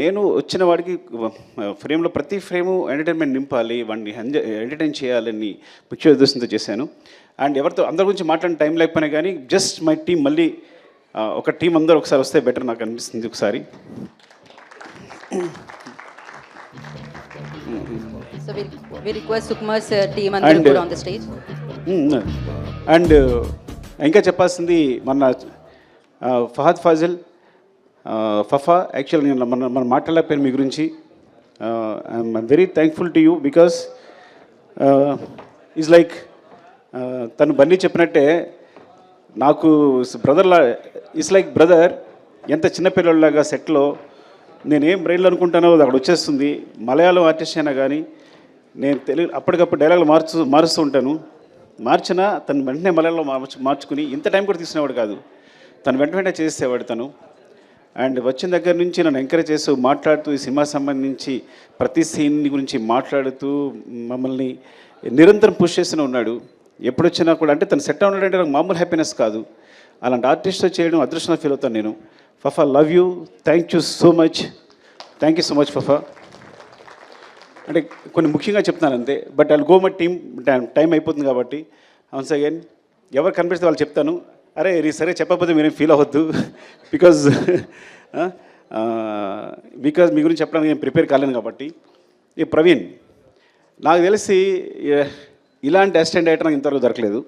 నేను వచ్చిన వాడికి ఫ్రేమ్లో ప్రతి ఫ్రేము ఎంటర్టైన్మెంట్ నింపాలి వాడిని ఎంటర్టైన్ చేయాలని ముఖ్య ఉద్దేశంతో చేశాను. అండ్ ఎవరితో అందరి గురించి మాట్లాడిన టైం లేకపోయినా కానీ జస్ట్ మై టీం మళ్ళీ ఒక టీం అందరూ ఒకసారి వస్తే బెటర్ నాకు అనిపిస్తుంది ఒకసారి. So we, we request Sukumar's team and, And, Tirupur on the stage. And ఇంకా చెప్పాల్సింది మన ఫహద్ ఫాజిల్ ఫఫా యాక్చువల్ నేను మన మనం మాట్లాడలేకపోయాను మీ గురించి I'm very thankful to you because is like తను బన్నీ చెప్పినట్టే నాకు బ్రదర్లా ఇట్స్ లైక్ బ్రదర్ ఎంత చిన్నపిల్లలాగా సెట్లో నేనేం బ్రెయిన్లు అనుకుంటానో అది అక్కడ వచ్చేస్తుంది. మలయాళం ఆర్టిస్ట్ అయినా కానీ నేను తెలుగు అప్పటికప్పుడు డైలాగులు మార్చు మారుస్తూ ఉంటాను. మార్చినా తను వెంటనే మలయాళంలో మార్చు మార్చుకుని ఇంత టైం కూడా తీసుకునేవాడు కాదు. తను వెంట వెంటనే చేసేవాడు తను. అండ్ వచ్చిన దగ్గర నుంచి నన్ను ఎంకరేజ్ చేస్తూ మాట్లాడుతూ ఈ సినిమా సంబంధించి ప్రతి సీన్ గురించి మాట్లాడుతూ మమ్మల్ని నిరంతరం పుష్ చేస్తూనే ఉన్నాడు. ఎప్పుడు వచ్చినా కూడా అంటే తను సెట్ ఉన్నాడంటే నాకు మామూలు హ్యాపీనెస్ కాదు. అలాంటి ఆర్టిస్ట్తో చేయడం అదృష్టంగా ఫీల్ అవుతాను నేను. Fafa love you thank you so much thank you so much Fafa. అంటే కొన్ని ముఖ్యంగా చెప్తున్నాను అంతే. But I go my team time అయిపోతుంది కాబట్టి. వన్స్ అగైన్ ఎవరు కనిపిస్తే వాళ్ళు చెప్తాను. అరే సరే చెప్పకపోతే మీరు ఫీల్ అవ్వద్దు. బికాజ్ బికాజ్ మీ గురించి చెప్పడానికి నేను ప్రిపేర్ కాలేను కాబట్టి. ఈ ప్రవీణ్ నాకు తెలిసి ఇలాంటి అసిస్టెంట్ డైరెక్టర్ నాకు ఇంతవరకు దొరకలేదు.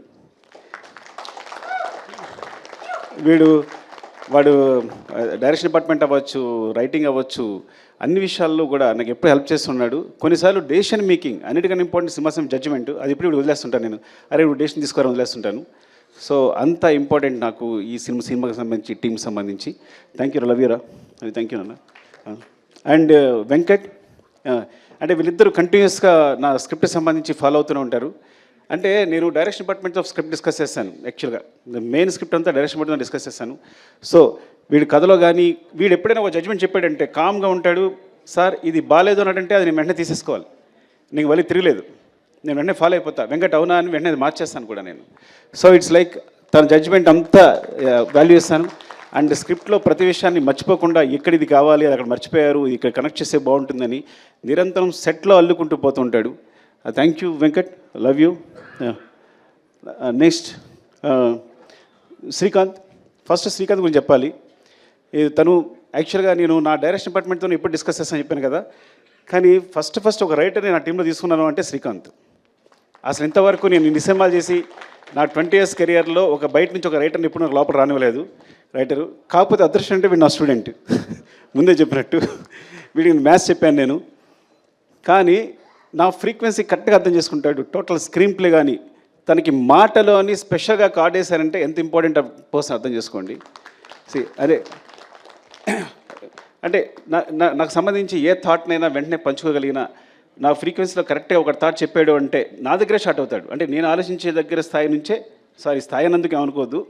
వీడు వాడు డైరెక్షన్ డిపార్ట్మెంట్ అవ్వచ్చు రైటింగ్ అవ్వచ్చు అన్ని విషయాల్లో కూడా నాకు ఎప్పుడు హెల్ప్ చేస్తున్నాడు. కొన్నిసార్లు డెసిషన్ మేకింగ్ అన్నిటికన్నా ఇంపార్టెంట్ సింహాసం జడ్జిమెంట్ అది ఇప్పుడు వదిలేస్తుంటాను నేను. అరే ఇప్పుడు డెసిషన్ తీసుకోవాలని వదిలేస్తుంటాను. సో అంత ఇంపార్టెంట్ నాకు ఈ సినిమా సినిమాకి సంబంధించి టీంకి సంబంధించి. థ్యాంక్ యూ లవ్యూరా అది థ్యాంక్ యూ నాన్న. అండ్ uh, వెంకట్ అంటే వీళ్ళిద్దరూ కంటిన్యూస్గా నా స్క్రిప్ట్ సంబంధించి ఫాలో అవుతూనే ఉంటారు. అంటే నేను direction department of script discuss చేశాను యాక్చువల్గా మెయిన్ స్క్రిప్ట్ అంతా డైరెక్షన్ డిపార్ట్మెంట్ డిస్కస్ చేశాను. సో వీడి కథలో కానీ వీడు ఎప్పుడైనా ఒక జడ్జ్మెంట్ చెప్పాడంటే కామ్గా ఉంటాడు సార్ ఇది బాగాలేదు అన్నాడంటే అది నేను వెంటనే తీసేసుకోవాలి. నీకు మళ్ళీ తిరగలేదు. నేను వెంటనే ఫాలో అయిపోతా. వెంకట్ అవునా అని వెంటనే అది మార్చేస్తాను కూడా నేను. సో ఇట్స్ లైక్ తన జడ్జ్మెంట్ అంతా వాల్యూ ఇస్తాను. అండ్ స్క్రిప్ట్లో ప్రతి విషయాన్ని మర్చిపోకుండా ఎక్కడ ఇది కావాలి అది అక్కడ మర్చిపోయారు ఇక్కడ కనెక్ట్ చేస్తే బాగుంటుందని నిరంతరం సెట్లో అల్లుకుంటూ పోతుంటాడు thank uh, you Venkat. Love you next Srikanth. First Srikanth గురించి చెప్పాలి. ఇది తను యాక్చువల్గా నేను నా డైరెక్షన్ డిపార్ట్మెంట్తో ఎప్పుడు డిస్కస్ చేస్తాను చెప్పాను కదా. కానీ ఫస్ట్ ఫస్ట్ ఒక రైటర్ని నా టీంలో తీసుకున్నాను అంటే శ్రీకాంత్. అసలు ఇంతవరకు నేను ఇన్ని సినిమాలు చేసి నా ట్వంటీ ఇయర్స్ కెరియర్లో ఒక బయట నుంచి ఒక రైటర్ని ఇప్పుడు నాకు లోపల రానివ్వలేదు. రైటరు కాకపోతే అదృష్టం అంటే వీడు నా స్టూడెంట్. ముందే చెప్పినట్టు. వీడికి మ్యాథ్స్ చెప్పాను నేను. కానీ నా ఫ్రీక్వెన్సీ కరెక్ట్గా అర్థం చేసుకుంటాడు. టోటల్ స్క్రీన్ ప్లే కానీ తనకి మాటలో అని స్పెషల్గా కార్డ్ వేశారంటే ఎంత ఇంపార్టెంట్ పర్సన్ అర్థం చేసుకోండి. సి అదే. అంటే నా నా- నాకు సంబంధించి ఏ థాట్నైనా వెంటనే పంచుకోగలిగిన నా ఫ్రీక్వెన్సీలో కరెక్ట్గా ఒక థాట్ చెప్పాడు అంటే నా దగ్గరే స్టార్ట్ అవుతాడు. అంటే నేను ఆలోచించే దగ్గర స్థాయి నుంచే సారీ స్థాయి అన్నందుకు ఏమనుకోవద్దు.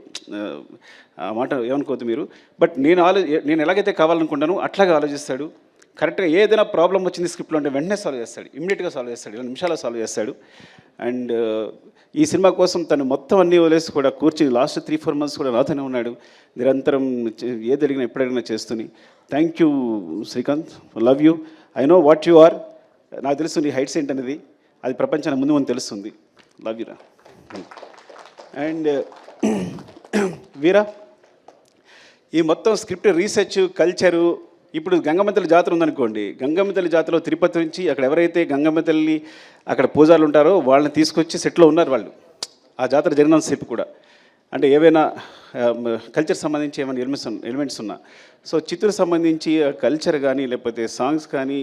ఆ, మాట ఏమనుకోవద్దు మీరు. బట్ నేను ఆలో నేను ఎలాగైతే కావాలనుకుంటానో అట్లాగే ఆలోచిస్తాడు. కరెక్ట్గా ఏదైనా ప్రాబ్లం వచ్చింది స్క్రిప్ట్లో అంటే వెంటనే సాల్వ్ చేస్తాడు. ఇమ్మీడియట్గా సాల్వ్ చేస్తాడు. ఇలా నిమిషాల్లో సాల్వ్ చేస్తాడు. అండ్ ఈ సినిమా కోసం తను మొత్తం అన్నీ వదిలేసి కూడా కూర్చుని లాస్ట్ త్రీ ఫోర్ మంత్స్ కూడా నాతోనే ఉన్నాడు. నిరంతరం ఏది అడిగినా ఎప్పుడడిగినా చేస్తుని. Thank you Srikanth. Love you I know what you are నాకు తెలుసు నీ హైట్స్ ఏంటనేది. అది ప్రపంచానికి ముందు మనం తెలుస్తుంది. లవ్ యూరా అండ్ వీరా ఈ మొత్తం స్క్రిప్ట్ రీసెర్చ్ కల్చరు ఇప్పుడు గంగమ్మ తల్లి జాతర ఉందనుకోండి. గంగమ్మ తల్లి జాతరలో తిరుపతి నుంచి అక్కడ ఎవరైతే గంగమ్మ తల్లి అక్కడ పూజారులు ఉంటారో వాళ్ళని తీసుకొచ్చి సెట్లో ఉన్నారు వాళ్ళు. ఆ జాతర జరిగినంతసేపు కూడా. అంటే ఏవైనా కల్చర్ సంబంధించి ఏమైనా ఎలిమెంట్స్ ఎలిమెంట్స్ ఉన్నా. సో చిత్తూరు సంబంధించి కల్చర్ కానీ లేకపోతే సాంగ్స్ కానీ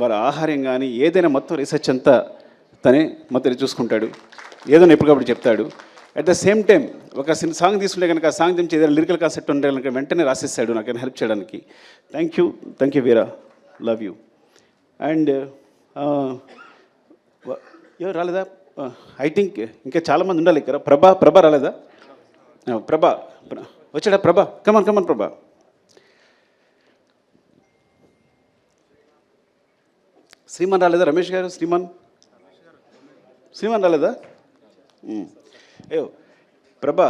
వాళ్ళ ఆహారం కానీ ఏదైనా మొత్తం రీసెర్చ్ అంతా తనే మొత్తం చూసుకుంటాడు. ఏదైనా ఎప్పటికప్పుడు చెప్తాడు. అట్ ద సేమ్ టైం ఒక సిన్ సాంగ్ తీసుకుంటే కనుక ఆ సాంగ్ నుంచి ఏదైనా లిరికల్ కాన్సెప్ట్ ఉంటే కనుక వెంటనే రాసేస్తాడు నాకు హెల్ప్ చేయడానికి. Thank you thank you Veera love you and ఎవరు రాలేదా? ఐ థింక్ ఇంకా చాలామంది ఉండాలి ఇక్కడ. ప్రభా ప్రభా రాలేదా? ప్రభా వచ్చాడా ప్రభా కమన్ కమన్ ప్రభా శ్రీమాన్ రాలేదా రమేష్ గారు? శ్రీమాన్ శ్రీమాన్ రాలేదా? ఏ ప్రభా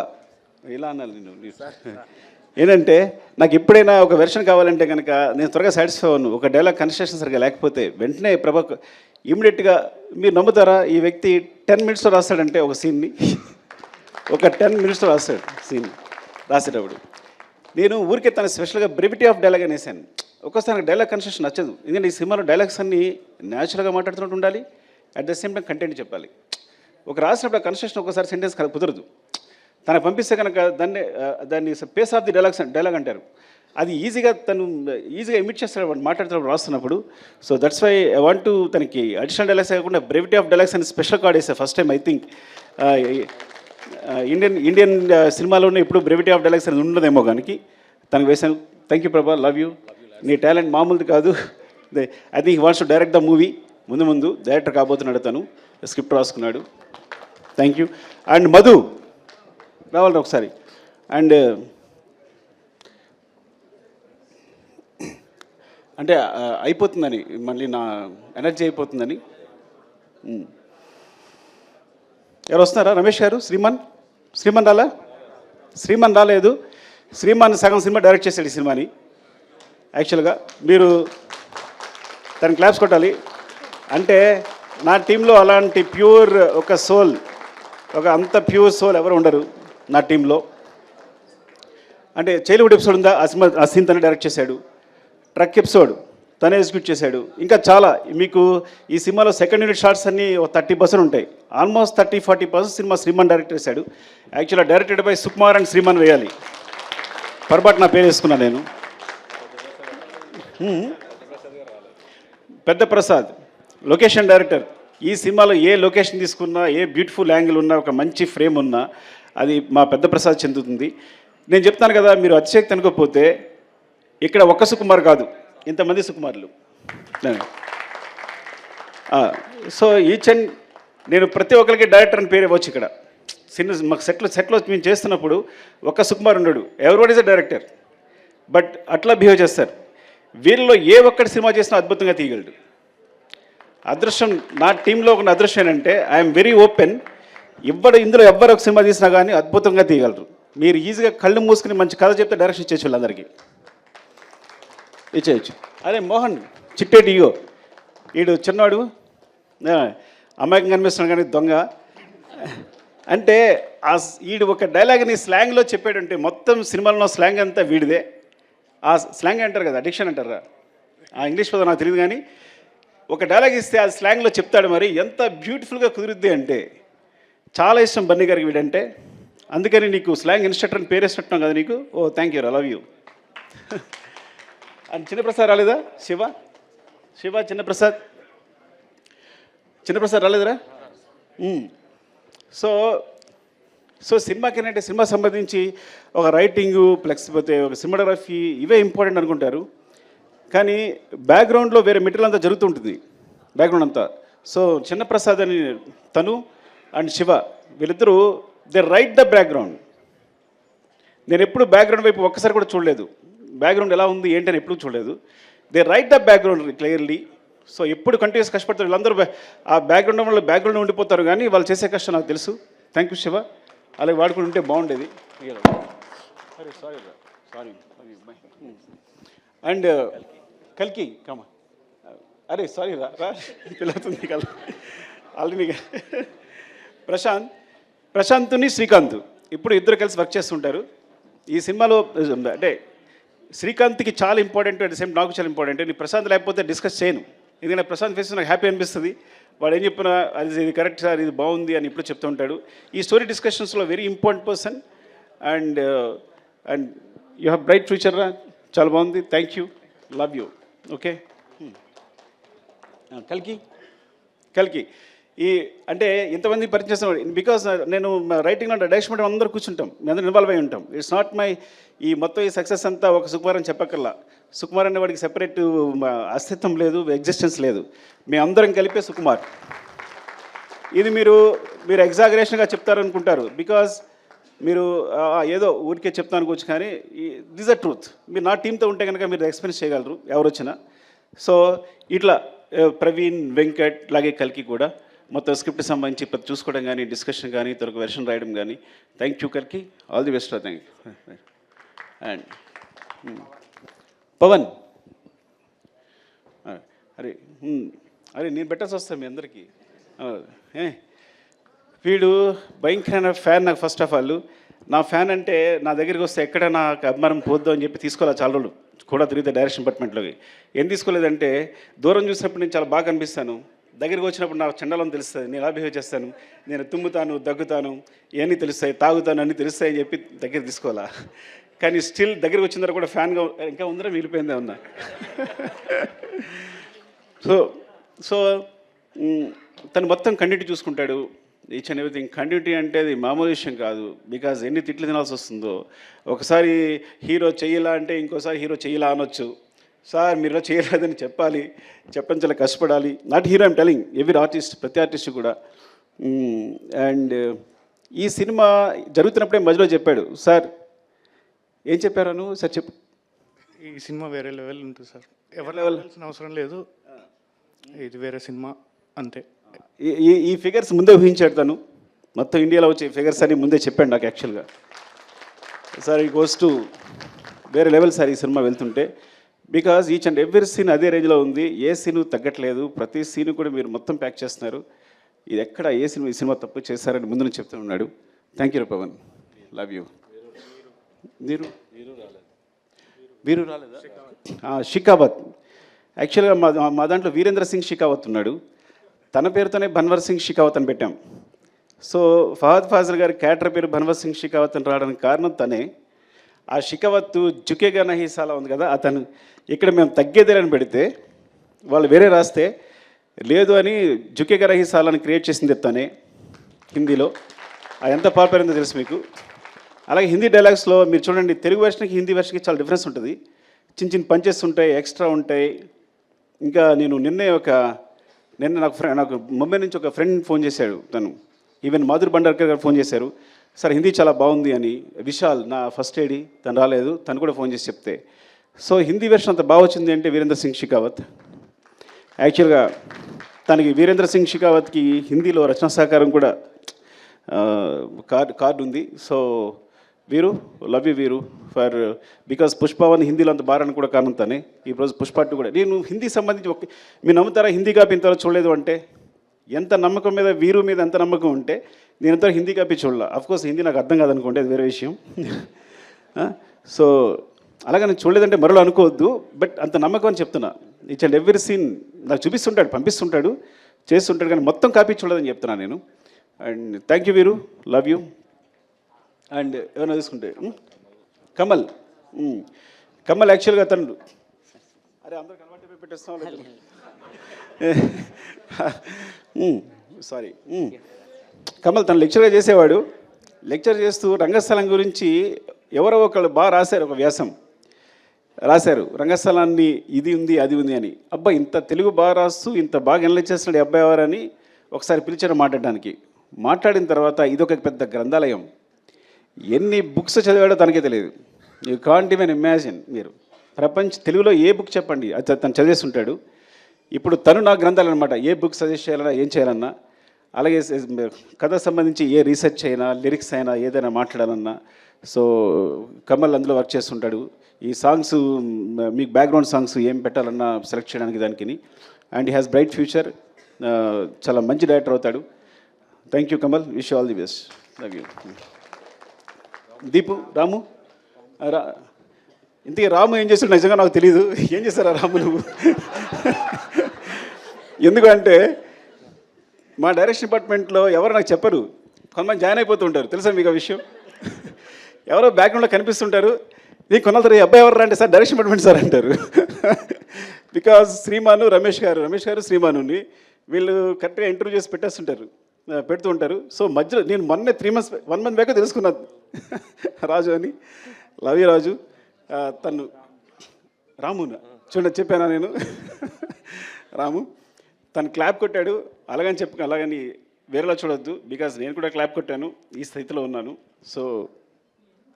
ఇలా అన్నాను నేను ఏంటంటే నాకు ఎప్పుడైనా ఒక వెర్షన్ కావాలంటే కనుక నేను త్వరగా సాటిస్ఫై అవ్వను. ఒక డైలాగ్ కన్స్ట్రక్షన్ సరిగా లేకపోతే వెంటనే ప్రభా ఇమీడియట్గా మీరు నమ్ముతారా? ఈ వ్యక్తి టెన్ మినిట్స్లో రాస్తాడంటే ఒక సీన్ని ఒక టెన్ మినిట్స్లో రాస్తాడు సీన్. రాసేటప్పుడు. నేను ఊరికే తన స్పెషల్గా బ్రెవిటీ ఆఫ్ డైలాగ్ అనేసాను. ఒక్కోసారి నాకు డైలాగ్ కన్స్ట్రక్షన్ నచ్చదు. ఎందుకంటే ఈ సినిమాలో డైలాగ్స్ అన్నీ న్యాచురల్గా మాట్లాడుతున్నట్టు ఉండాలి. At the same time content చెప్పాలి. ఒక రాసినప్పుడు కన్స్ట్రక్షన్ ఒకసారి సెంటెన్స్ కుదరదు. తన పంపిస్తే కనుక దాన్ని దాన్ని pace of the dialogues dialogue అంటారు. అది ఈజీగా తను ఈజీగా ఇమిట్ చేస్తాడు వాడు మాట్లాడుతున్నప్పుడు రాస్తున్నప్పుడు. So that's why I want to తనకి అడిషనల్ డైలాగ్స్ కాకుండా బ్రెవిటీ ఆఫ్ డైలాగ్స్ అని స్పెషల్ కార్డ్ వేసా first time I think. Indian Indian సినిమాలోనే ఇప్పుడు బ్రెవిటీ ఆఫ్ డైలాగ్స్ అనేది ఉండదేమో కానీ తనకు వేసాను thank you Prabha love you నీ టాలెంట్ మామూలుది కాదు. I think what's to direct the movie ముందు ముందు డైరెక్టర్ కాబోతున్నాడు తను స్క్రిప్ట్ రాసుకున్నాడు. థ్యాంక్ యూ అండ్ మధు రావాలి ఒకసారి. అండ్ అంటే అయిపోతుందని మళ్ళీ నా ఎనర్జీ అయిపోతుందని. ఎవరు వస్తున్నారా? రమేష్ గారు? శ్రీమన్? శ్రీమన్ రాలా? శ్రీమన్ రాలేదు. శ్రీమాన్ సగం సినిమా డైరెక్ట్ చేశాడు ఈ సినిమాని. యాక్చువల్గా మీరు తన క్లాప్స్ కొట్టాలి. అంటే నా టీంలో అలాంటి ప్యూర్ ఒక సోల్ ఒక అంత ప్యూర్ సోల్ ఎవరు ఉండరు నా టీంలో. అంటే చైల్డ్హుడ్ ఎపిసోడ్ ఉందా? ఆ సినిమా ఆ సీన్ డైరెక్ట్ చేశాడు. Truck episode. తనే ఎగ్జిక్యూట్ చేశాడు. ఇంకా చాలా మీకు ఈ సినిమాలో సెకండ్ యూనిట్ షార్ట్స్ అన్ని ఒక థర్టీ పర్సెంట్ ఉంటాయి. Almost thirty forty percent cinema Shriman direct చేశాడు. యాక్చువల్గా directed by Sukumar and Shriman వేయాలి. పొరపాటు నా పేరు వేసుకున్నా నేను. పెద్ద ప్రసాద్ లొకేషన్ డైరెక్టర్ ఈ సినిమాలో ఏ లొకేషన్ తీసుకున్నా ఏ బ్యూటిఫుల్ యాంగిల్ ఉన్నా ఒక మంచి ఫ్రేమ్ ఉన్నా అది మా పెద్ద ప్రసాద్ చెందుతుంది. నేను చెప్తాను కదా మీరు అతిశక్తి అనుకోకపోతే ఇక్కడ ఒక్క సుకుమార్ కాదు. ఇంతమంది సుకుమార్లు. సో ఈచ్ అండ్ నేను ప్రతి ఒక్కరికి డైరెక్టర్ అని పేరు ఇవ్వచ్చు ఇక్కడ. సినిమా మాకు సెట్లో సెట్లో మేము చేస్తున్నప్పుడు ఒక్క సుకుమార్ ఉండడు. Everybody is a director but అట్లా బిహేవ్ చేస్తారు. వీళ్ళలో ఏ ఒక్కటి సినిమా చేసినా అద్భుతంగా తీయగలడు. అదృష్టం నా టీంలో ఒక అదృష్టం ఏంటంటే ఐఎమ్ వెరీ ఓపెన్ ఇవ్వడు ఇందులో ఎవ్వరు ఒక సినిమా తీసినా కానీ అద్భుతంగా తీయగలరు. మీరు ఈజీగా కళ్ళు మూసుకుని మంచి కథ చెప్తే డైరెక్షన్ ఇచ్చేసి వాళ్ళందరికీ ఇచ్చేయచ్చు. అరే మోహన్ చిట్టేటి ఇగో వీడు చిన్నాడు ఆ, అమ్మాయికి కనిపిస్తున్నాడు కానీ దొంగ. అంటే ఆ వీడు ఒక డైలాగ్ని స్లాంగ్లో చెప్పాడంటే మొత్తం సినిమాలో స్లాంగ్ అంతా వీడిదే. ఆ స్లాంగ్ అంటారు కదా అడిక్షన్ అంటారా? ఆ ఇంగ్లీష్ పదం నాకు తెలియదు కానీ ఒక డైలాగ్ ఇస్తే ఆ స్లాంగ్లో చెప్తాడు మరి ఎంత బ్యూటిఫుల్గా కుదురుద్ది అంటే. చాలా ఇష్టం బన్నీ గారికి వీడంటే. అందుకని నీకు స్లాంగ్ ఇన్స్ట్రక్టర్ అని పేరేసినట్టున్నాం కదా నీకు. ఓ thank you love you. Chinnaprasad రాలేదా? శివ? శివ చిన్నప్రసాద్? చిన్నప్రసాద్ రాలేదురా? సో సో సినిమాకి ఏంటంటే సినిమా సంబంధించి ఒక రైటింగు ప్లస్ పోతే ఒక సినిమాటోగ్రఫీ ఇవే ఇంపార్టెంట్ అనుకుంటారు. కానీ బ్యాక్గ్రౌండ్లో వేరే మెటీరియల్ అంతా జరుగుతుంటుంది బ్యాక్గ్రౌండ్ అంతా. సో చిన్నప్రసాద్ అని తను అండ్ శివ వీళ్ళిద్దరూ దే రైట్ ద బ్యాక్గ్రౌండ్ నేను ఎప్పుడు బ్యాక్గ్రౌండ్ వైపు ఒక్కసారి కూడా చూడలేదు. బ్యాక్గ్రౌండ్ ఎలా ఉంది ఏంటి అని ఎప్పుడు చూడలేదు. They write the background clearly so ఎప్పుడు కంటిన్యూస్ కష్టపడతారు వీళ్ళందరూ ఆ బ్యాక్గ్రౌండ్ వల్ల బ్యాక్గ్రౌండ్ ఉండిపోతారు కానీ వాళ్ళు చేసే కష్టం నాకు తెలుసు. థ్యాంక్ యూ శివ అలాగే వాడుకుని ఉంటే బాగుండేది. సారీ సారీ సారీ అండ్ కల్కి కమా అరే సారీ రా కల్ ఆల్రెడీ ప్రశాంత్ ప్రశాంత్ని శ్రీకాంత్. ఇప్పుడు ఇద్దరు కలిసి వర్క్ చేస్తుంటారు. ఈ సినిమాలో అంటే శ్రీకాంత్కి చాలా ఇంపార్టెంట్ అట్ సేమ్ నాకు చాలా ఇంపార్టెంట్. నేను ప్రశాంత్ లేకపోతే డిస్కస్ చేయను. ఎందుకంటే ప్రశాంత్ ఫేస్ నాకు హ్యాపీ అనిపిస్తుంది. వాడు ఏం చెప్పినా అది ఇది కరెక్ట్ సార్ ఇది బాగుంది అని ఇప్పుడు చెప్తూ ఉంటాడు. ఈ story డిస్కషన్స్లో very important person. And and you have bright future రా. చాలా బాగుంది. Thank you. Love you. Okay? కల్కి? కల్కి. ఈ అంటే ఇంతమంది పరిచయం చేస్తున్న బికాస్ నేను రైటింగ్లో డైరెక్షన్ అందరూ కూర్చుంటాం. మేము అందరూ ఇన్వాల్వ్ అయి ఉంటాం. ఇట్స్ నాట్ మై ఈ మొత్తం ఈ సక్సెస్ అంతా ఒక సుకుమార్ అని చెప్పక్కర్లా. సుకుమార్ అనే వాడికి సెపరేట్ అస్తిత్వం లేదు ఎగ్జిస్టెన్స్ లేదు. మేము అందరం కలిపే సుకుమార్. ఇది మీరు మీరు ఎగ్జాగరేషన్గా చెప్తారనుకుంటారు. బికాజ్ మీరు ఏదో ఊరికే చెప్తాను అనుకోవచ్చు కానీ దిస్ అ ట్రూత్ మీరు నా టీంతో ఉంటే కనుక మీరు ఎక్స్పీరియన్స్ చేయగలరు ఎవరు వచ్చినా సో ఇట్లా ప్రవీణ్ వెంకట్ అలాగే కలికి కూడా మొత్తం స్క్రిప్ట్ సంబంధించి ప్రతి చూసుకోవడం కానీ డిస్కషన్ కానీ తొలక వెర్షన్ రాయడం కానీ thank you Karki all the best thank you and Pawan అరే hmm. అరే నేను పెట్టాల్సి వస్తాను మీ అందరికీ. ఏ? వీడు భయంకరమైన ఫ్యాన్ నాకు ఫస్ట్ ఆఫ్ ఆల్ నా ఫ్యాన్ అంటే నా దగ్గరికి వస్తే ఎక్కడ నాకు అభిమానం పోద్దు అని చెప్పి తీసుకోవాలి చాలా రోజులు. కూడా తిరిగితే డైరెక్షన్ డిపార్ట్మెంట్లోకి ఏం తీసుకోలేదంటే దూరం చూసినప్పుడు నేను చాలా బాగా కనిపిస్తాను. దగ్గరికి వచ్చినప్పుడు నాకు చండలం తెలుస్తుంది. నేను ఎలా బిహేవ్ చేస్తాను? నేను తుమ్ముతాను దగ్గుతాను ఇవన్నీ తెలుస్తాయి తాగుతాను అన్నీ తెలుస్తాయి అని చెప్పి దగ్గర తీసుకోవాలా? కానీ స్టిల్ దగ్గరికి వచ్చిన తర్వాత కూడా ఫ్యాన్గా ఇంకా ఉందరా? మిగిలిపోయిందే ఉన్నా సో సో తను మొత్తం కంటిటీ చూసుకుంటాడు. Each and everything. కంటిన్యూటీ అంటే అది మామూలు విషయం కాదు. బికాజ్ ఎన్ని తిట్లు తినాల్సి వస్తుందో. ఒకసారి హీరో చెయ్యలా అంటే ఇంకోసారి హీరో చెయ్యలా అనొచ్చు. సార్ మీరు ఇలా చేయలేదని చెప్పాలి చెప్పని చాలా కష్టపడాలి. Not hero I'm telling every artist ప్రతి ఆర్టిస్ట్ కూడా. అండ్ ఈ సినిమా జరుగుతున్నప్పుడే మధ్యలో చెప్పాడు సార్ ఏం చెప్పారను సార్ చెప్పు. ఈ సినిమా వేరే లెవెల్ ఉంటుంది సార్. ఎవరు? లెవెల్సిన అవసరం లేదు. ఇది వేరే సినిమా అంతే. ఈ- ఈ ఈ ఫిగర్స్ ముందే ఊహించాడు తను. మొత్తం ఇండియాలో వచ్చే ఫిగర్స్ అని ముందే చెప్పాడు నాకు యాక్చువల్గా సార్ ఈ గోస్ టు వేరే లెవెల్ సార్ ఈ సినిమా వెళ్తుంటే. Because each and every scene అదే రేంజ్లో ఉంది. ఏ సీను తగ్గట్లేదు. ప్రతి సీను కూడా మీరు మొత్తం ప్యాక్ చేస్తున్నారు. ఇది ఎక్కడ ఏ సినిమా ఈ సినిమా తప్పు చేశారని ముందు నుంచి చెప్తూ ఉన్నాడు. Thank you Pawan love you మీరు వీరు రాలేదా? షికావత్. యాక్చువల్గా మా మా దాంట్లో వీరేంద్ర సింగ్ షికావత్ ఉన్నాడు. తన పేరుతోనే బన్వర్ సింగ్ షికావత్ అని పెట్టాం. సో ఫహద్ ఫాజల్ గారి క్యారెక్టర్ పేరు బన్వర్ సింగ్ షికావత్ అని రావడానికి కారణం తనే. ఆ షికావత్తు జుకేగా నహీసాలా ఉంది కదా అతను ఇక్కడ మేము తగ్గేదేలని పెడితే వాళ్ళు వేరే రాస్తే లేదు అని జుకేగా నహీసాలని క్రియేట్ చేసింది తనే హిందీలో. అది ఎంత పాపులర్ అయిందో తెలుసు మీకు. అలాగే హిందీ డైలాగ్స్లో మీరు చూడండి తెలుగు వెర్షన్కి హిందీ వెర్షన్కి చాలా డిఫరెన్స్ ఉంటుంది. చిన్న చిన్న పంచెస్ ఉంటాయి ఎక్స్ట్రా ఉంటాయి. ఇంకా నేను నిన్నే ఒక నిన్న నాకు ఫ్రెండ్ నాకు ముంబై నుంచి ఒక ఫ్రెండ్ ఫోన్ చేశాడు తను. ఈవెన్ మాధురి బండార్కర్ గారు ఫోన్ చేశారు. సార్ హిందీ చాలా బాగుంది అని విశాల్ నా ఫస్ట్ ఏడి తను రాలేదు. తను కూడా ఫోన్ చేసి చెప్తే సో హిందీ వెర్షన్ అంత బాగా వచ్చింది అంటే వీరేంద్ర సింగ్ షికావత్? యాక్చువల్గా తనకి వీరేంద్ర సింగ్ షికావత్కి హిందీలో రచనా సహకారం కూడా కార్డ్ కార్డు ఉంది. So Veeru love you Veeru for because పుష్పవన్ హిందీలో అంత బారని కూడా కారణం తనే. ఈరోజు పుష్ప టూ కూడా నేను హిందీ సంబంధించి ఒక మీరు నమ్ముతారా హిందీ కాపీ ఇంతవరకు చూడలేదు అంటే? ఎంత నమ్మకం మీద వీరు మీద ఎంత నమ్మకం ఉంటే నేను ఇంత హిందీ కాపీ చూడలే. అఫ్కోర్స్ హిందీ నాకు అర్థం కాదనుకోండి అది వేరే విషయం. సో అలాగే నేను చూడలేదంటే మరో అనుకోవద్దు బట్ అంత నమ్మకం అని చెప్తున్నా. ఈచ్ అండ్ ఎవ్రీ సీన్ నాకు చూపిస్తుంటాడు పంపిస్తుంటాడు చేస్తుంటాడు కానీ మొత్తం కాపీ చూడలేదని చెప్తున్నా నేను. And thank you Veeru. Love you and ఏమైనా తీసుకుంటే కమల్. కమల్ యాక్చువల్గా తను అరే అందరికి అలవాటు పెట్టేస్తాం సారీ కమల్ తను లెక్చర్గా చేసేవాడు. లెక్చర్ చేస్తూ రంగస్థలం గురించి ఎవరో ఒకళ్ళు బాగా రాశారు ఒక వ్యాసం. రాశారు రంగస్థలాన్ని ఇది ఉంది అది ఉంది అని. అబ్బా ఇంత తెలుగు బాగా రాస్తూ ఇంత బాగా ఎనలైజ్ చేస్తున్నాడు అబ్బాయి ఎవరని ఒకసారి పిలిచారు మాట్లాడడానికి. మాట్లాడిన తర్వాత ఇదొక పెద్ద గ్రంథాలయం. ఎన్ని బుక్స్ చదివాడో తనకే తెలియదు. యూ కాంట్ ఈవెన్ ఇమాజిన్ మీరు. ప్రపంచ తెలుగులో ఏ బుక్ చెప్పండి? అది తను చదివేస్తుంటాడు ఇప్పుడు తను నా గ్రంథాలు అనమాట ఏ బుక్ సజెస్ట్ చేయాలన్నా ఏం చేయాలన్నా అలాగే కథ సంబంధించి ఏ రీసెర్చ్ అయినా లిరిక్స్ అయినా ఏదైనా మాట్లాడాలన్నా సో కమల్ అందులో వర్క్ చేస్తుంటాడు. ఈ సాంగ్స్ మీకు బ్యాక్గ్రౌండ్ సాంగ్స్ ఏం పెట్టాలన్నా సెలెక్ట్ చేయడానికి దానికి and he has bright future చాలా మంచి డైరెక్టర్ అవుతాడు. Thank you Kamal wish all the best love you Deepu Ramu రా ఇంతకీ రాము ఏం చేశాడు? నిజంగా నాకు తెలియదు ఏం చేస్తారా రాము నువ్వు? ఎందుకంటే మా డైరెక్షన్ డిపార్ట్మెంట్లో ఎవరు నాకు చెప్పరు. కొంతమంది జాయిన్ అయిపోతూ ఉంటారు. తెలుసా మీకు ఆ విషయం? ఎవరో బ్యాక్గ్రౌండ్లో కనిపిస్తుంటారు. నీకు కొన్నాళ్ళు అబ్బాయి ఎవరు అంటే సార్ డైరెక్షన్ డిపార్ట్మెంట్ సార్ అంటారు. బికాజ్ శ్రీమాను రమేష్ గారు రమేష్ గారు శ్రీమానుని వీళ్ళు కరెక్ట్గా ఇంటర్వ్యూ చేసి పెట్టేస్తుంటారు. పెడుతూ ఉంటారు. సో మధ్యలో నేను మొన్నే three months one month back తెలుసుకున్నాను రాజు అని. లవ్ రాజు. తను రామును. చూడండి చెప్పానా నేను? రాము తను క్లాప్ కొట్టాడు. అలాగని చెప్పు అలాగని వేరేలా చూడొద్దు. బికాజ్ నేను కూడా క్లాప్ కొట్టాను. ఈ స్థితిలో ఉన్నాను. సో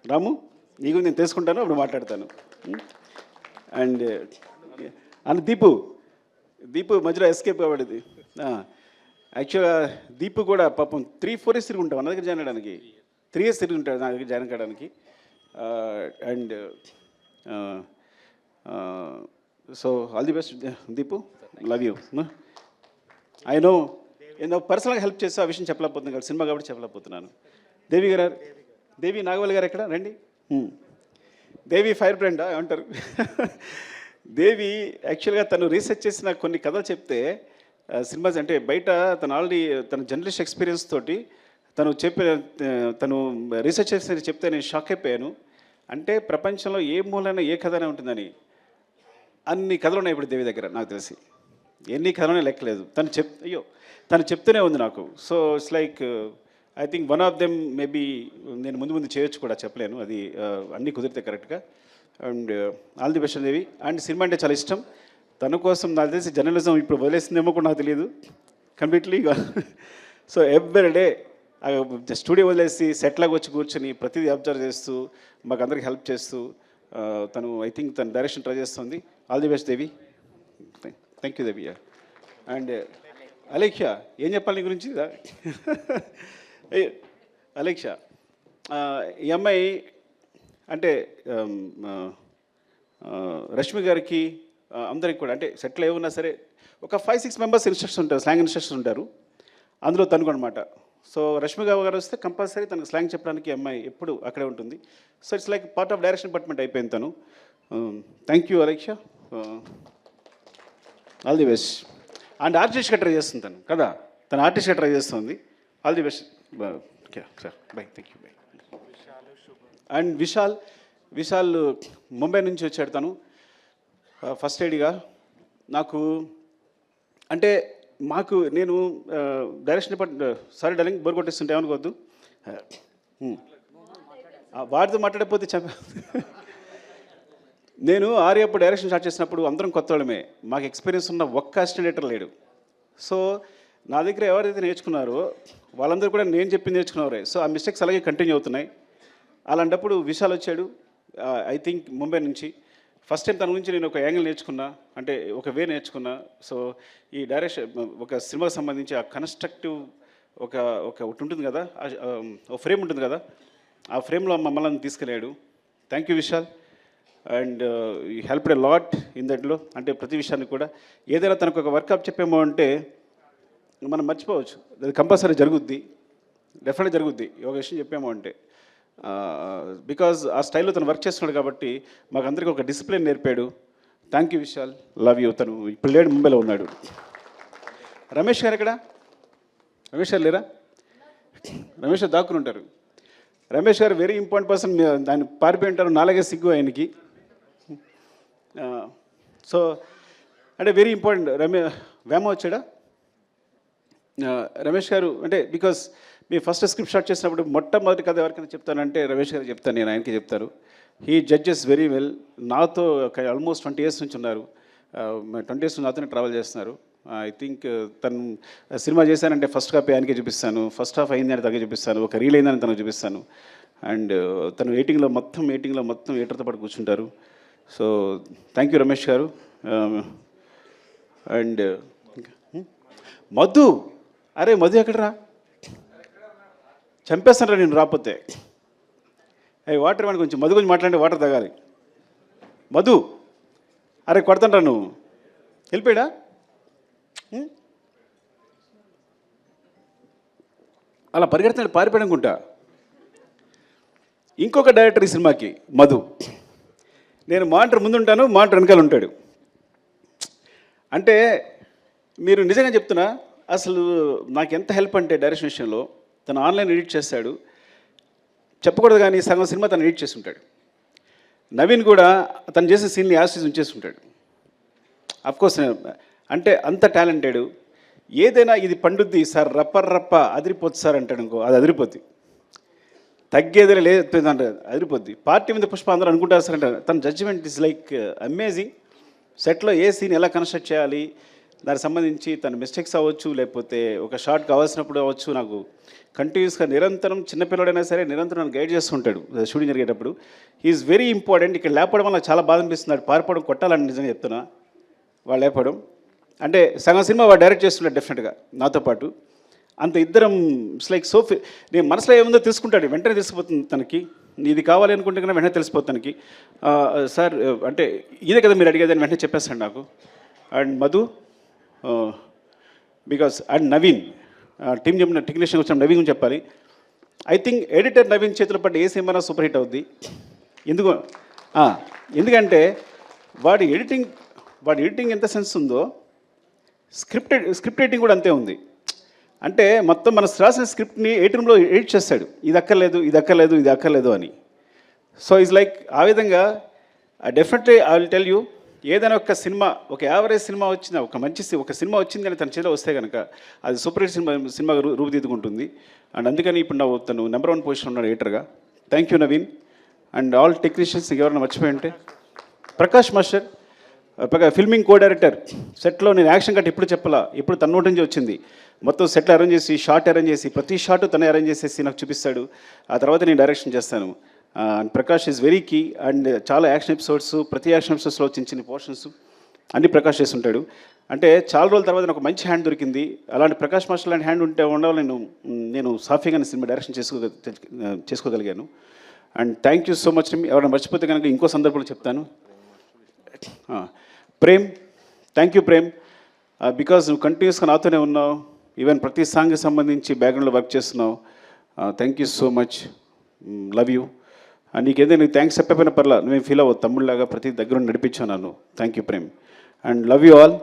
రాము నీకు నేను తెలుసుకుంటాను అప్పుడు మాట్లాడతాను. Hmm? And and Deepu Deepu మధ్యలో ఎస్కేప్ కాబడింది యాక్చువల్గా దీపు కూడా పాపం త్రీ ఫోర్ ఇయర్స్ తిరిగి ఉంటాం నా దగ్గర జాయిన్ అవ్వడానికి. త్రీ ఇయర్స్ తిరిగి ఉంటాడు నా దగ్గర జాయిన్ కావడానికి. And so all the best Deepu love you I know నేను పర్సనల్గా హెల్ప్ చేస్తే ఆ విషయం చెప్పలేకపోతున్నాను కదా సినిమా కాబట్టి చెప్పలేకపోతున్నాను. దేవి గారు దేవి నాగవల్లి గారు ఎక్కడ? రండి. Hmm. దేవి ఫైర్ బ్రాండా ఏమంటారు? దేవి యాక్చువల్గా తను రీసెర్చ్ చేసిన కొన్ని కథలు చెప్తే సినిమాస్ అంటే బయట తను ఆల్రెడీ తన జర్నలిస్ట్ ఎక్స్పీరియన్స్ తోటి తను చెప్పిన తను రీసెర్చ్ చేసిన చెప్తే నేను షాక్ అయిపోయాను. అంటే ప్రపంచంలో ఏ మూలైనా ఏ కథనే ఉంటుందని. అన్ని కథలు ఉన్నాయి ఇప్పుడు దేవి దగ్గర నాకు తెలిసి. ఎన్ని కథలనే లెక్కలేదు తను చెప్ అయ్యో తను చెప్తూనే ఉంది నాకు. So it's like I think one of them maybe నేను ముందు ముందు చేయొచ్చు కూడా చెప్పలేను. అది uh, అన్నీ కుదిరితే కరెక్ట్గా and uh, all the best Devi. And cinema అంటే చాలా ఇష్టం. తన కోసం నాకు తెలిసి జర్నలిజం ఇప్పుడు వదిలేసిందేమో కూడా నాకు తెలియదు. కంప్లీట్లీగా సో ఎవ్రీ డే స్టూడియో వదిలేసి సెట్లాగా వచ్చి కూర్చొని ప్రతిదీ అబ్జర్వ్ చేస్తూ మాకు అందరికి హెల్ప్ చేస్తూ తను ఐ థింక్ తన డైరెక్షన్ ట్రై చేస్తుంది. All the best Devi thank you Devi and Alekhya ఏం చెప్పాలి నీ గురించి? అలేఖ్య ఈ అమ్మాయి అంటే um, రష్మి గారికి అందరికి కూడా అంటే సెటిల్ ఏమున్నా సరే ఒక ఫైవ్ సిక్స్ మెంబర్స్ ఇన్స్ట్రక్షన్ ఉంటారు స్లాంగ్ ఇన్స్ట్రక్షన్ ఉంటారు. అందులో తనుకు అనమాట సో రష్మి గారు గారు వస్తే కంపల్సరీ తనకు స్లాంగ్ చెప్పడానికి అమ్మాయి ఎప్పుడు అక్కడే ఉంటుంది. So it's like part of direction department అయిపోయింది తను. Thank you Alekhya all the best and ఆర్టిస్ట్గా ట్రై చేస్తుంది తను కదా? తను ఆర్టిస్ట్గా ట్రై చేస్తుంది. All the best sir bye thank you bye and Vishal Vishal Mumbai నుంచి వచ్చాడు తను. Uh, ఫస్ట్ ఎయిడ్గా నాకు అంటే మాకు నేను direction department sorry darling bore కొట్టేస్తుంటే ఏమనుకోవద్దు. Hmm. వాడితో మాట్లాడకపోతే చెప్ప నేను ఆర్యప్పుడు డైరెక్షన్ స్టార్ట్ చేసినప్పుడు అందరం కొత్త వాళ్ళమే. మాకు ఎక్స్పీరియన్స్ ఉన్న ఒక్క అసిస్టెంట్ లేడు. సో నా దగ్గర ఎవరైతే నేర్చుకున్నారో వాళ్ళందరూ కూడా నేను చెప్పింది నేర్చుకున్నారే సో ఆ మిస్టేక్స్ అలాగే కంటిన్యూ అవుతున్నాయి. అలాంటప్పుడు విశాల్ వచ్చాడు. ఐ థింక్ ముంబై నుంచి. ఫస్ట్ టైం తన గురించి నేను ఒక యాంగిల్ నేర్చుకున్నా అంటే ఒక వే నేర్చుకున్నా. సో ఈ డైరెక్షన్ ఒక సినిమాకి సంబంధించి ఆ కన్స్ట్రక్టివ్ ఒక ఒక ఒకటి ఉంటుంది కదా ఒక ఫ్రేమ్ ఉంటుంది కదా ఆ ఫ్రేమ్లో మమ్మల్ని తీసుకెళ్ళాడు. Thank you Vishal. అండ్ ఈ హెల్ప్ ఎ లాట్ ఇన్ దట్లో అంటే ప్రతి విషయాన్ని కూడా. ఏదైనా తనకు ఒక వర్కప్ చెప్పేమో అంటే మనం మర్చిపోవచ్చు. అది కంపల్సరీ జరుగుద్ది. డెఫినెట్ జరుగుద్ది. ఒక విషయం చెప్పేమో అంటే. బికాజ్ ఆ స్టైల్లో తను వర్క్ చేస్తున్నాడు కాబట్టి మాకు అందరికీ ఒక discipline నేర్పాడు. Thank you Vishal love you తను ఇప్పుడు లేడు ముంబైలో ఉన్నాడు. రమేష్ గారు ఎక్కడ? రమేష్ గారు లేరా? రమేష్ గారు దాక్కుని ఉంటారు. రమేష్ గారు వెరీ ఇంపార్టెంట్ పర్సన్ దాన్ని పారిపోయి ఉంటారు నాలుగే సిగ్గు ఆయనకి. సో అంటే వెరీ ఇంపార్టెంట్ రమే వేమ వచ్చాడా? రమేష్ గారు అంటే బికాస్ మీ ఫస్ట్ స్క్రిప్ట్ షాట్ చేసినప్పుడు మొట్టమొదటి కథ ఎవరికైనా చెప్తానంటే రమేష్ గారు చెప్తాను నేను ఆయనకి చెప్తారు హీ జడ్జెస్ వెరీ వెల్ నాతో ఆల్మోస్ట్ ట్వంటీ ఇయర్స్ నుంచి ఉన్నారు. ట్వంటీ ఇయర్స్ నాతోనే ట్రావెల్ చేస్తున్నారు. ఐ థింక్ తను సినిమా చేశానంటే ఫస్ట్ కాపీ ఆయనకే చూపిస్తాను. ఫస్ట్ హాఫ్ అయిందని తగ్గ చూపిస్తాను. ఒక రీల్ అయిందని తనకు చూపిస్తాను. అండ్ తను ఎయిటింగ్లో మొత్తం ఎయిటింగ్లో మొత్తం ఎయిటర్తో పాటు కూర్చుంటారు. So thank you Ramesh garu. Um, and Madhu! అరే మధు ఎక్కడరా? చంపేస్తాను నేను రాకపోతే. అయ్యి వాటర్ ఇవ్వండి కొంచెం. మధు గురించి మాట్లాడి వాటర్ తాగాలి. మధు అరే కొడతాంట్రా నువ్వు. వెళ్ళిపోయాడా? అలా పరిగెడుతున్నాడు పారిపోయాడు అనుకుంటా. ఇంకొక డైరెక్టర్ ఈ సినిమాకి మధు. నేను మానిటర్ ముందుంటాను మానిటర్ వెనకాల ఉంటాడు. అంటే మీరు నిజంగా చెప్తున్నా అసలు నాకు ఎంత హెల్ప్ అంటే డైరెక్షన్ విషయంలో తను ఆన్లైన్ ఎడిట్ చేస్తాడు. చెప్పకూడదు కానీ సగం సినిమా తను ఎడిట్ చేసి ఉంటాడు నవీన్ కూడా తను చేసే సీన్ని యాసిస్ ఉంచేసి ఉంటాడు అంటే అంత టాలెంటెడ్. ఏదైనా ఇది పండుద్ది సార్ రప్ప రప్ప అదిరిపోద్ది సార్ అంటాడు ఇంకో అది అదిరిపోద్ది. తగ్గేదే లేదు అదిరిపోద్ది. పార్టీ మీద పుష్ప అందరూ అనుకుంటారు సార్ అంటే తన జడ్జిమెంట్ ఇస్ లైక్ అమేజింగ్ సెట్లో ఏ సీన్ ఎలా కన్స్ట్రక్ట్ చేయాలి? దానికి సంబంధించి తన మిస్టేక్స్ అవ్వచ్చు లేకపోతే ఒక షార్ట్ కావాల్సినప్పుడు అవ్వచ్చు నాకు కంటిన్యూస్గా నిరంతరం చిన్నపిల్లడైనా సరే నిరంతరం నన్ను గైడ్ చేస్తుంటాడు. షూటింగ్ జరిగేటప్పుడు. ఈజ్ వెరీ ఇంపార్టెంట్ ఇక్కడ లేపడం వల్ల చాలా బాధ అనిపిస్తున్నాడు పారిపోవడం కొట్టాలని నిజంగా చెప్తున్నా. వాళ్ళు లేపడం. అంటే సగం సినిమా వాడు డైరెక్ట్ చేస్తున్నాడు డెఫినెట్గా నాతో పాటు. అంత ఇద్దరం ఇట్స్ లైక్ సోఫీ నేను మనసులో ఏముందో తీసుకుంటాడు. వెంటనే తెలిసిపోతుంది తనకి. నీది కావాలి అనుకుంటే కన్నా వెంటనే తెలిసిపోతానికి సార్ అంటే ఇదే కదా మీరు అడిగేదని వెంటనే చెప్పేస్తాడు నాకు. And Madhu because and Naveen team చెప్పిన టెక్నీషియన్ వచ్చిన నవీన్ గురించి చెప్పాలి. ఐ థింక్ ఎడిటర్ నవీన్ చేతిలో పడ్డ ఏ సినిమా సూపర్ హిట్ అవుద్ది. ఎందుకు? ఎందుకంటే వాడి ఎడిటింగ్ వాడి ఎడిటింగ్ ఎంత సెన్స్ ఉందో స్క్రిప్ట్ స్క్రిప్ట్ ఎడిటింగ్ కూడా అంతే ఉంది. అంటే మొత్తం మన రాసిన స్క్రిప్ట్ని ఎయిట్ ఎడిట్ చేస్తాడు? ఇది అక్కర్లేదు ఇది అక్కర్లేదు ఇది అక్కర్లేదు అని. సో ఇస్ లైక్ ఆ విధంగా definitely I will tell you ఏదైనా ఒక సినిమా ఒక యావరేజ్ సినిమా వచ్చిన ఒక మంచి సి- ఒక సినిమా వచ్చింది కానీ తన చేతిలో వస్తే కనుక అది సూపర్ హిట్ సినిమా సినిమా రూ- రూపుదిద్దుకుంటుంది. అండ్ అందుకని ఇప్పుడు నా తను నెంబర్ వన్ పొజిషన్ ఉన్నాడు ఎడిటర్గా. Thank you Naveen and all technicians ఎవరైనా మర్చిపోయి ఉంటే ప్రకాష్ మాస్టర్ పక్క ఫిల్మింగ్ కో డైరెక్టర్ సెట్లో నేను యాక్షన్ కట్ ఇప్పుడు చెప్పాలా ఇప్పుడు తన నోటి నుంచి వచ్చింది. మొత్తం సెట్లు అరేంజ్ చేసి షార్ట్ అరేంజ్ చేసి ప్రతి షాట్ తనే అరేంజ్ చేసేసి నాకు చూపిస్తాడు. ఆ తర్వాత నేను డైరెక్షన్ చేస్తాను. Prakash is very key and చాలా యాక్షన్ ఎపిసోడ్స్ ప్రతి యాక్షన్ ఎపిసోడ్స్లో చిన్న చిన్న పోర్షన్స్ అన్ని ప్రకాష్ చేస్తుంటాడు అంటే చాలా రోజుల తర్వాత నాకు మంచి హ్యాండ్ దొరికింది. అలాంటి ప్రకాష్ మాస్టర్ లాంటి హ్యాండ్ ఉంటే ఉండవు నేను నేను సాఫీగా సినిమా డైరెక్షన్ చేసుకో చేసుకోగలిగాను. And thank you so much ఎవరైనా మర్చిపోతే కనుక ఇంకో సందర్భంలో చెప్తాను. Prem thank you Prem. Because నువ్వు కంటిన్యూస్గా నాతోనే ఉన్నావు ఈవెన్ ప్రతి సాంగ్కి సంబంధించి బ్యాక్గ్రౌండ్లో వర్క్ చేస్తున్నావు. Thank you so much love you నీకేదో నీకు థ్యాంక్స్ చెప్పకపోయినా పర్లా నువ్వేం ఫీల్ అవ్వదు తమ్ముళ్ళలాగా ప్రతి దగ్గర నడిపించావు నన్ను. Thank you Prem and love you all